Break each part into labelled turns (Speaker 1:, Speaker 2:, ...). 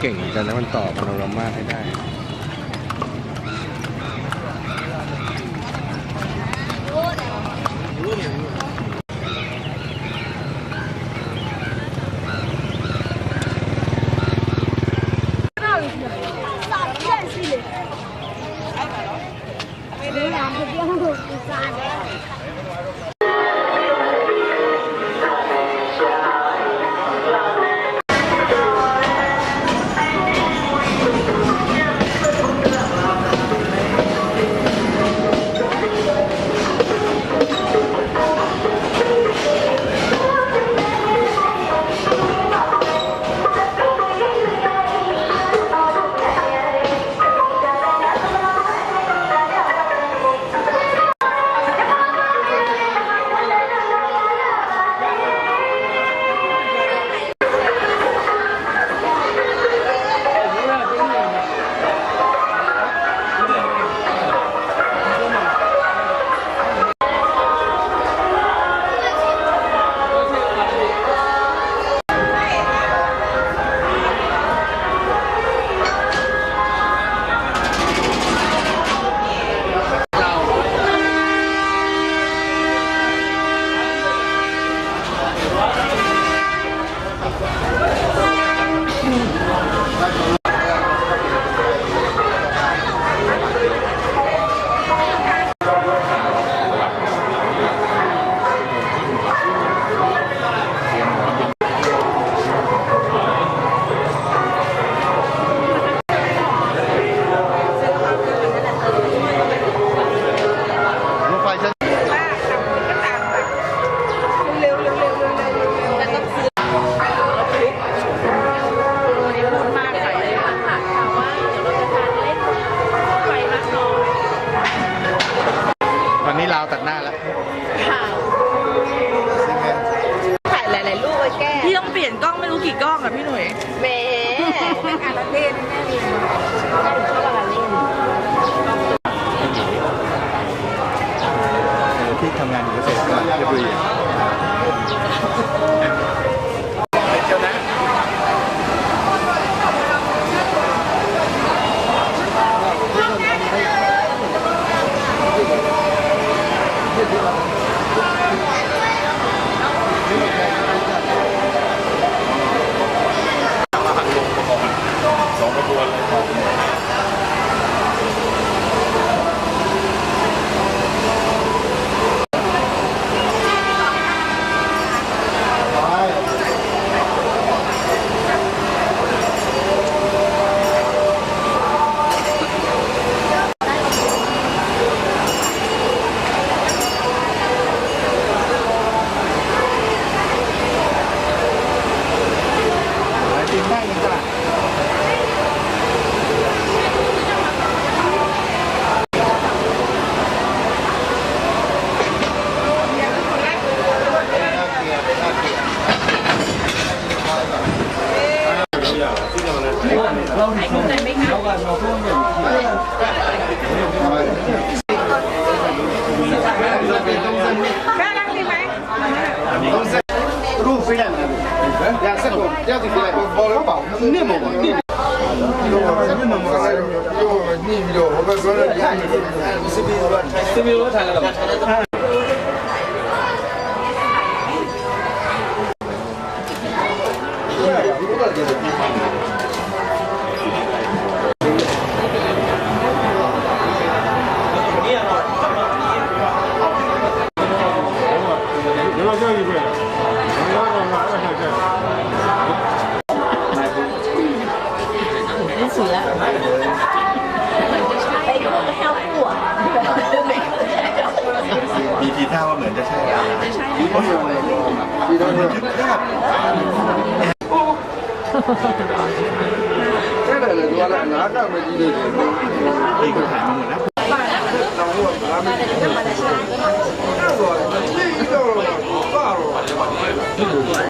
Speaker 1: เก่งเหมือนกันนะมันต่อพาโนรามาให้ได้ ษตรกรเากสักคนอยากจะกินอะไรบอลเปล่าเนี่ยมึงนี่ ไมีทีท่าว่าเหมือนจะใช่แล้วนะโอ้ยมีท่าเหมือนจะใช่
Speaker 2: แค่ไหนเลยตัว
Speaker 1: ละหนาก็ไม่ดีเลย
Speaker 3: ดีก็ถ่ายมาหมดแล้ว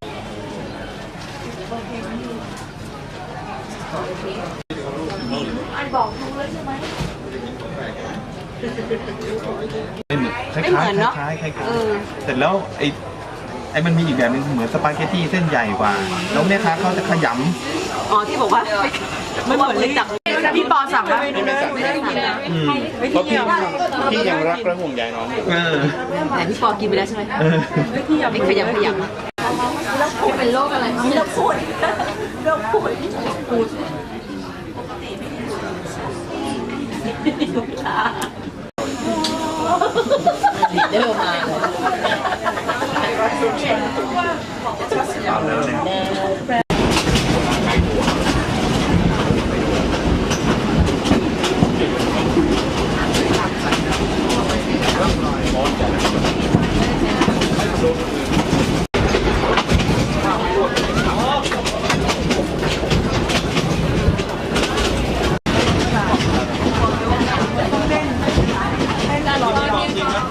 Speaker 3: ค
Speaker 4: ล้ายๆคล้ายๆคล้ายๆคล้ายๆเสร็จแล้วไอ้ไอ้มันมีอีกแบบหนึงเหมือนสปาเกตตี้เส้นใหญ่กว่า แล้วแม่ค้าเขาจะขย
Speaker 3: อ๋อที่บอกว่าไม่เหมือนเลยจับพี่ปอสั่งมาไม่ได้กินนะำ
Speaker 4: อืมเพราะพี่พี่ยังรักและห่วงใยน้องเออ
Speaker 5: แต่พี่ปอกินไปแล้วใช่ไหม
Speaker 4: เออ
Speaker 5: ไม่ขยับขยับเป็นโรคอะไรมีโรคพูดโรคพูดเดินมา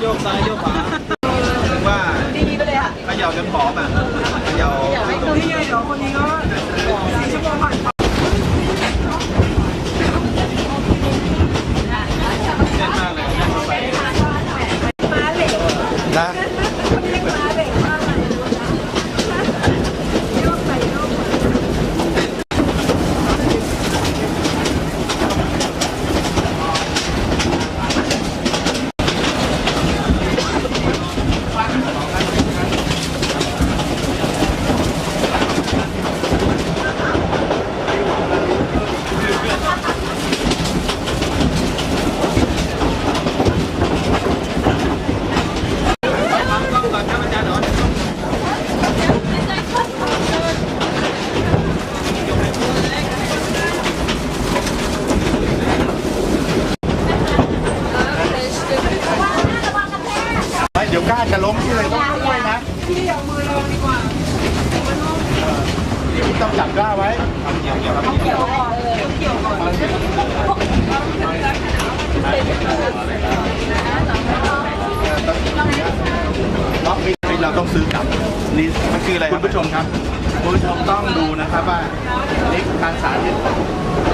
Speaker 4: โยกซ้ายโยกขวาถึงว่าดีไปเล ยอะเขย่าจนผอมอะเขย่า
Speaker 3: ไม่คือที่เดี๋ยวคนนี้ก็สี่ชั่วโมงผ่าน
Speaker 4: แถ้า
Speaker 1: จะล้มที่เลยต้องช่วยนะพี่เอามือลงดีกว่าพี่ต้องจับกล้าไว้
Speaker 4: เกี่ยวเกี่ยวครับ
Speaker 1: ล็อน เราต้องซื้อกลับนี่
Speaker 4: มันคืออะไรค
Speaker 1: คุ
Speaker 4: รับ
Speaker 1: ณผู้ชมครับคุณผู้ชมต้องดูนะครับว่านี่คือการสาธิต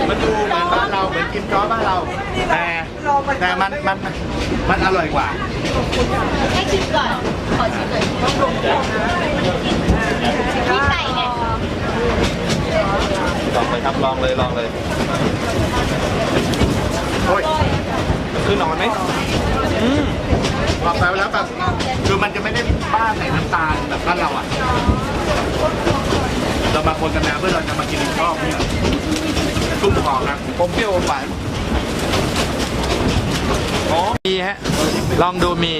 Speaker 1: มันดูเหมือนบ้านเราเหมือนกินจ้อบ้านเรา แต่แต่มันมันมันอร่อยกว่า
Speaker 5: ให้ชิมก่อนขอชิมหน่อยพี่ไก่ไง
Speaker 4: ลองเลยครับลองเลยลองเลย
Speaker 1: โอ้ย
Speaker 4: คือนอนไหมอืม
Speaker 1: บอกไปแล้วแบบคือมันจะไม่ได้บ้าใส่น้ำตาลแบบบ้านเราอะ เรามาคนกันแล้วเพื่อเราจะมากินอีกรอบเนี่ยชุ่มคอครับ
Speaker 4: ผมเปรี้ยวหวานอ๋อมีฮะ ลองดูมี